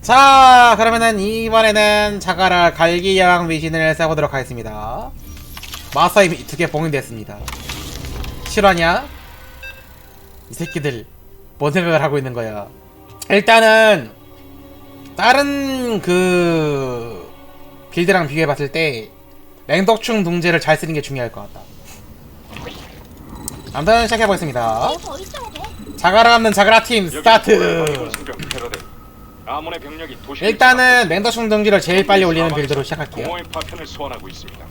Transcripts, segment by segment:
자 그러면은 이번에는 자가라 갈기양 미신을 써보도록 하겠습니다. 마사이 두 개 봉인됐습니다. 실화냐? 이 새끼들 뭔 생각을 하고 있는 거야? 일단은 다른 그 빌드랑 비교해봤을 때 맹독충 둥지를 잘 쓰는 게 중요할 것 같다. 아무튼 시작해보겠습니다. 돼. 자가라 없는 자가라 팀 스타트 아몬의 병력이 도시 일단은 맹독충 둥지를 제일 빨리 올리는 빌드로 시작할게요 공허의 파편을 소환하고 있습니다.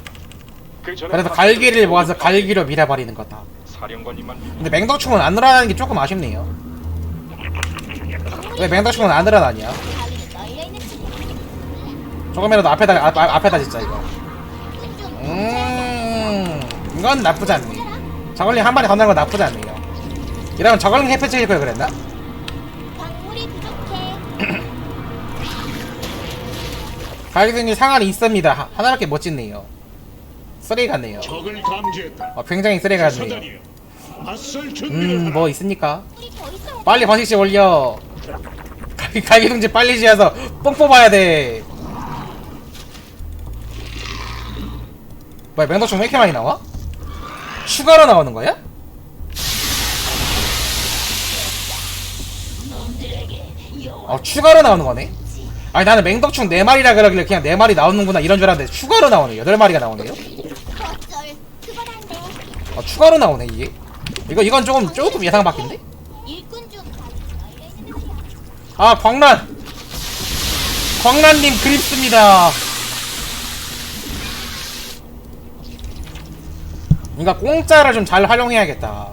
그 전에 그래서 갈기를 모아서 갈기로 밀어버리는 거다. 사령관님만 믿- 근데 맹독충은 안 늘어나는 게 조금 아쉽네요. 왜 맹독충은 안 늘어나냐? 조금이라도 앞에다 앞, 앞- 앞에다 진짜 이거. 좀 음, 이건 나쁘지 않네. 저걸링 한 마리 건너는 건 나쁘지 않네요. 이러면 저걸링 해프 찍을 걸 그랬나? 갈기등이 상한이 있습니다. 하- 하나밖에 못 짓네요. 쓰레기 같네요. 적을 감지했다. 어, 굉장히 쓰레기 같네요. 사다리요. 맞설 준비를 음, 하라. 뭐 있습니까? 빨리 번식씩 올려. 갈기, 갈기둥지 빨리 지어서 뽕 뽑아야 돼. 뭐야, 맹독충 왜 이렇게 많이 나와? 추가로 나오는 거야? 어, 추가로 나오는 거네? 아니, 나는 맹독충 4마리라 그러길래 그냥 4마리 나오는구나 이런 줄 알았는데 추가로 나오네. 8마리가 나오네요? 어쩔. 그건 안 돼. 어, 추가로 나오네, 이게. 이거, 이건 조금, 조금 예상 밖인데? 아 광란 광란님 그립습니다 그러니까 공짜를 좀 잘 활용해야겠다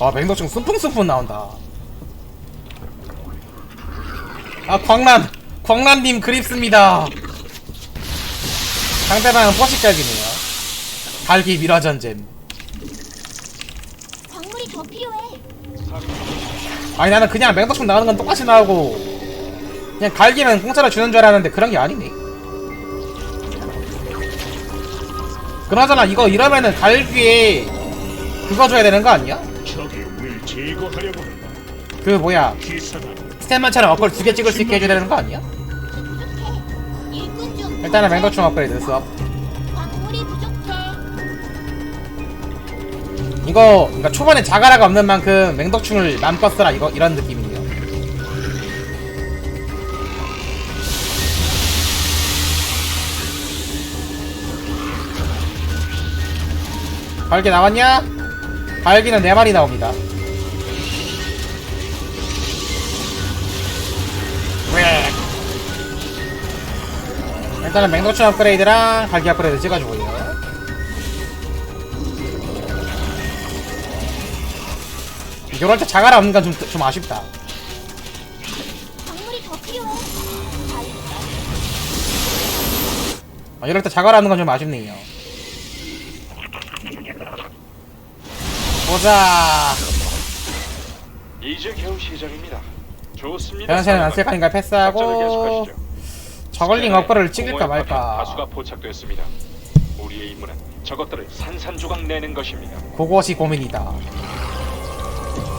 아 맹독충 순풍순풍 나온다 아 광란 광란님 그립습니다 상대방은 포식각이네요 달기 미라전잼 광물이 더 필요해. 아니 나는 그냥 맹독충 나오는 건 똑같이 나오고 그냥 갈기면 공짜로 주는 줄 알았는데 그런 게 아니네 그나저나 이거 이러면은 갈기에 그거 줘야 되는 거 아니야? 제거하려고 한다. 그 뭐야 기사다. 스탠만처럼 업글 두 개 찍을 수 있게 해줘야 되는 거 아니야? 일단은 맹독충 업그레이드 수업. 이거 그러니까 초반에 자가라가 없는 만큼 맹독충을 맘껏 써라 이거 이런 느낌이에요 발기 나왔냐? 발기는 4마리 나옵니다 일단은 맹독충 업그레이드랑 발기 업그레이드 찍어주고요 이럴 때 자가라 없는 건 좀 좀 아쉽다. 아, 이럴 때 자가라 없는 건 좀 아쉽네요. 보자. 이제 겨우 시작입니다. 좋습니다. 변신은 안 쓸까 인가 작전을 패스하고 계속하시죠. 저걸링 업그레이드를 찍을까 말까. 다수가 포착됐습니다. 우리의 임무는 저것들을 산산조각 내는 것입니다. 그것이 고민이다.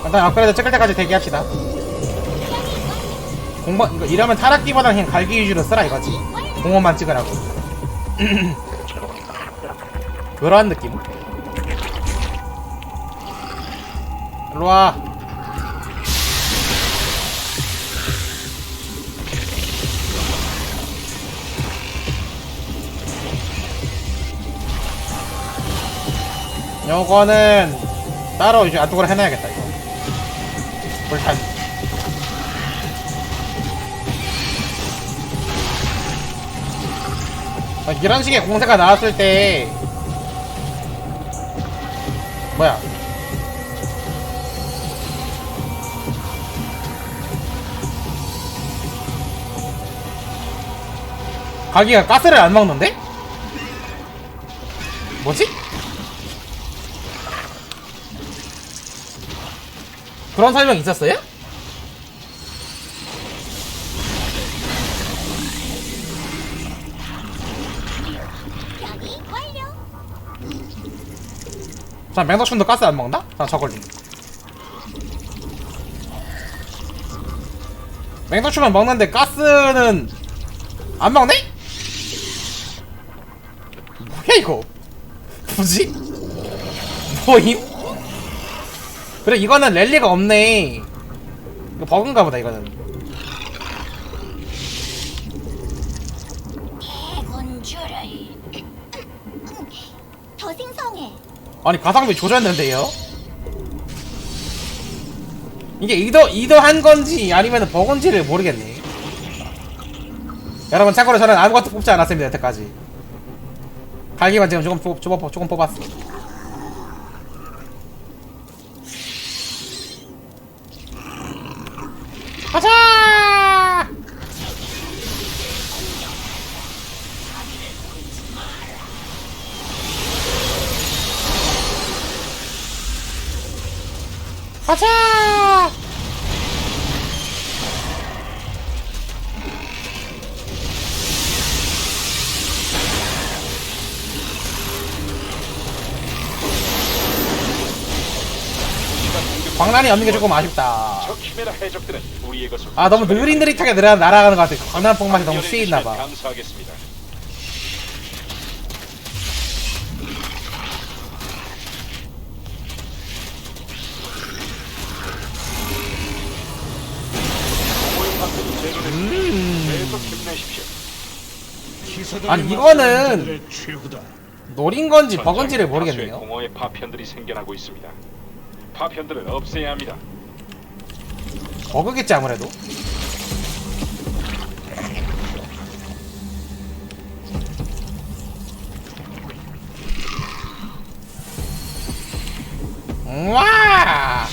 일단 업그레이드 찍을 때까지 대기합시다. 공범 이거 이러면 타락기보다 그냥 갈기 위주로 쓰라 이거지. 공원만 찍으라고. 그런 느낌. 일로 와. 요거는 따로 이제 안쪽으로 해놔야겠다 이거 불탄 아, 이런 식의 공세가 나왔을 때 뭐야 가기가 가스를 안 먹는데? 뭐지? 그런 설명 있었어요? 자, 맹독충도 가스 안 먹나? 자, 저걸리. 맹독충은 먹는데 가스는 안 먹네? 뭐야 이거? 뭐지? 뭐임? 그래 이거는 랠리가 없네. 이거 버그인가 보다 이거는. 대군주를 더 생성해. 아니 가성비 조졌는데요? 이게 의도 의도한 건지 아니면 버건지를 모르겠네. 여러분 참고로 저는 아무것도 뽑지 않았습니다 여태까지. 갈기만 지금 조금 조금, 조금 뽑았어. 가자! 가자! 광란이 없는 게 조금 아쉽다. 저 키메라 해적들은 우리의 것을 아 너무 느릿느릿하게 늘어 날아가는 것 같아. 광란 폭맛이 너무 쓰이나 주시면 봐. 감사하겠습니다. 음. 계속 힘내십시오. 기사단이 아니, 이거는 최후다. 노린 건지 버건지를 모르겠네요. 공허의 파편들이 생겨나고 있습니다. 파편들을 없애야 합니다. 버그겠지 아무래도. 와!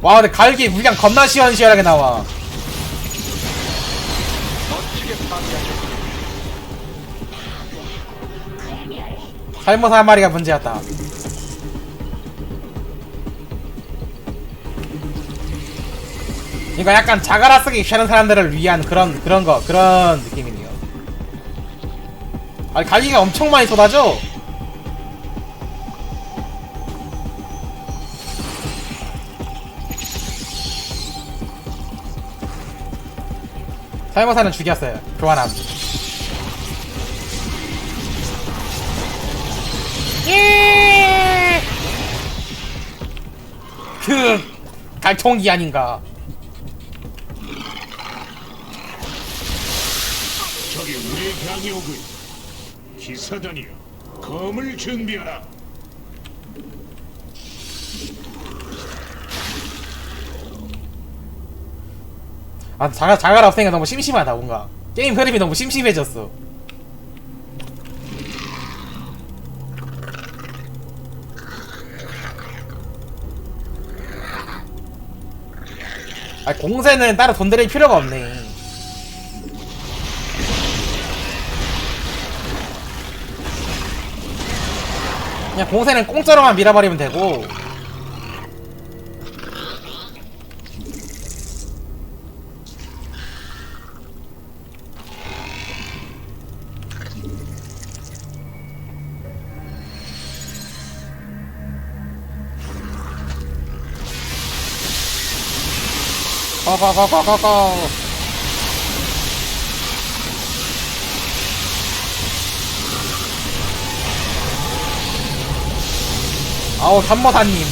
와 근데 갈기 물량 겁나 시원시원하게 나와. 멋지게 파괴하셨군요. 살모사 한 마리가 문제였다. 이거 약간 자가라 쓰기 싫은 사람들을 위한 그런 그런 거 그런 느낌이네요. 아니 갈기가 엄청 많이 쏟아져. 살모사는 죽였어요. 교환함. 예! 그 갈통기 아닌가? 오고 있다. 기사단이여, 검을 준비하라. 아 자가 자가라 없으니까 너무 심심하다 뭔가 게임 흐름이 너무 심심해졌어. 아 공세는 따로 돈 들일 필요가 없네. 그냥 공세는 공짜로만 밀어버리면 되고. 고고고고고고 아우 산모사님.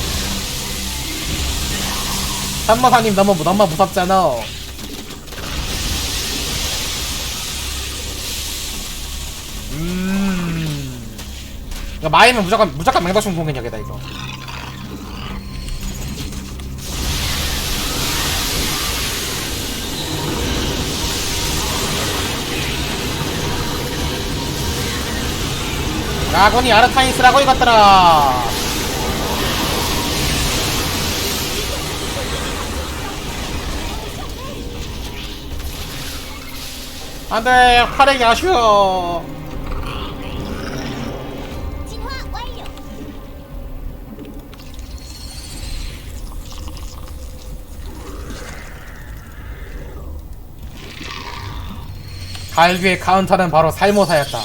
산모사님 너무 너무 무섭잖아. 음. 이거 마이면 무조건 무조건 맹독충 공격이다 이거. 라곤이 아르타니스라고 이것들아 안돼 활액이 아쉬워. 갈귀의 카운터는 바로 살모사였다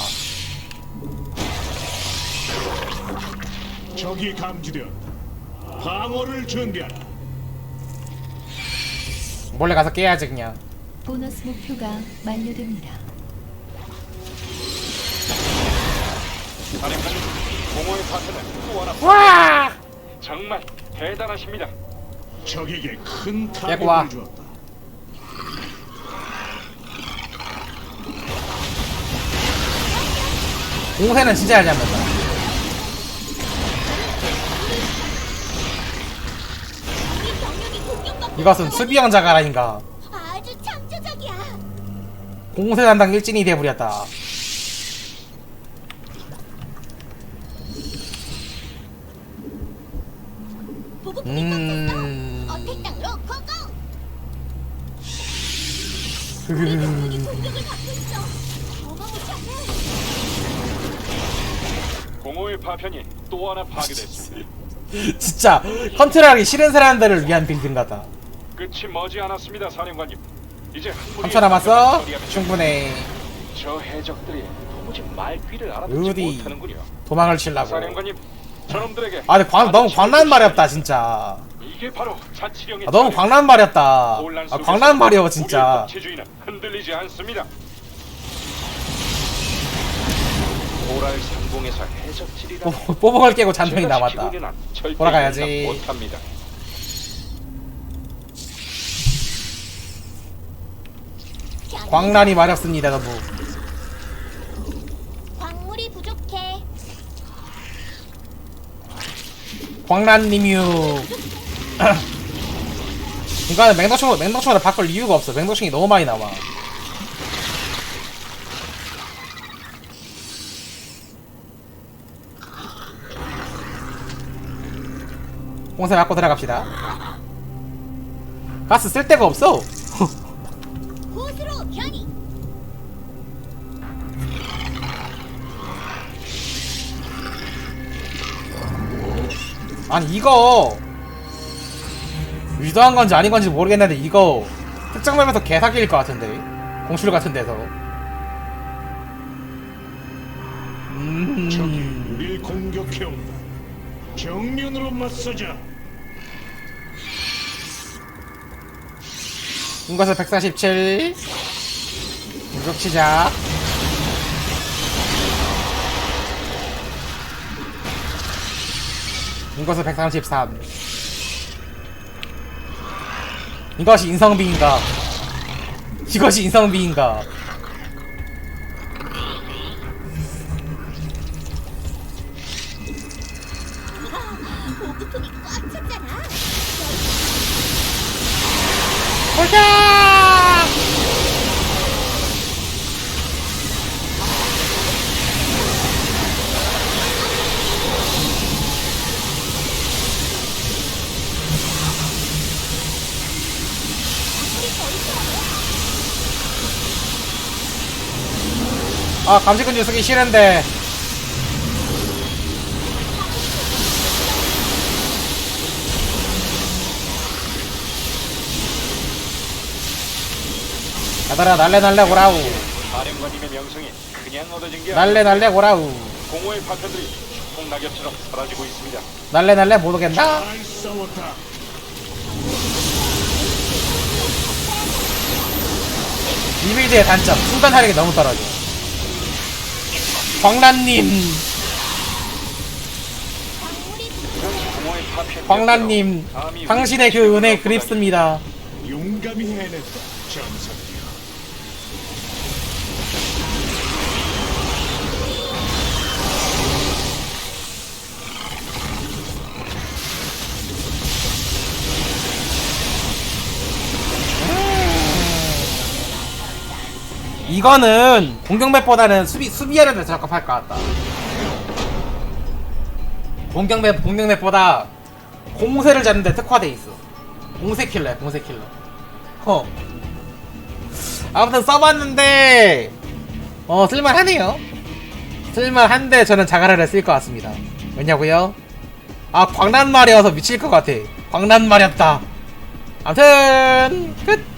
적이 감지되었다. 방어를 준비하라. 몰래 가서 깨야지 그냥 보너스 목표가 만료됩니다. 사령관님, 공허의 파편은 또 하나 와 정말 대단하십니다. 적에게 큰. 타격을 주었다. 공세는 진짜 잘 잡는다 이 이것은. 수비형 자가라인가. 공세 담당 일진이 보급품이 음... 공허의 파편이 또 하나 파괴됐습니다. 진짜 컨트롤하기 싫은 사람들을 위한 빌딩 같다 끝이 머지 않았습니다, 사령관님. 이제 한 무리의 3초 남았어 충분해 저 해적들이 도무지 말귀를 알아듣지 어디? 못하는군요. 도망을 치려고 사령관님, 저놈들에게 아 근데 광, 너무 광란 지혜롭습니다. 진짜 이게 바로 자치령의 아, 너무. 광란 혼란 아 속에서 광란 우리의 진짜 법치주의는 흔들리지 않습니다. 모랄 상공에서 해적질이라 뽀- 뽀복을 깨고 제가 남았다 돌아가야지. 못합니다. 광란이 마렵습니다 너무. 광물이 부족해. 광란님유. 이거는 맹독충으로 맹독충으로 바꿀 이유가 없어. 맹독충이 너무 많이 나와. 공세 맞고 들어갑시다. 가스 쓸 데가 없어 아니 이거. 의도한 건지 아닌 건지 모르겠는데 이거 특정 맵에서 개사기일 것 같은데. 공출 같은 데서. 적이 음... 우리를 공격해온다. 정면으로 맞서자. 인거수 147 공격 시작 인거수 133 이것이 인성비인가? 이것이 인성비인가. 보자 아 감지근주 쓰기 싫은데 얘들아 날래 날래 오라우 사령관님의 명성이 그냥 얻어진 게 날래 날래 오라우 공허의 파편들이 폭낙엽처럼 사라지고 있습니다. 날래 날래 못 오겠나? 잘 싸웠다. 이 빌드의 단점 순간 화력이 너무 떨어져 광란님 광란님 당신의 그 은혜 그립습니다 용감히 해냈다. 이거는 공격맵보다는 수비 수비하는 데 적합할 것 같다. 공격맵 공격맵보다 공세를 잡는데 특화돼 있어. 공세 킬러야 공세 킬러. 어. 아무튼 써봤는데 어 쓸만하네요. 쓸만한데 저는 자가라를 쓸 것 같습니다. 왜냐고요? 아 광란 말이어서 미칠 것 같아. 광란 말이었다. 아무튼 끝.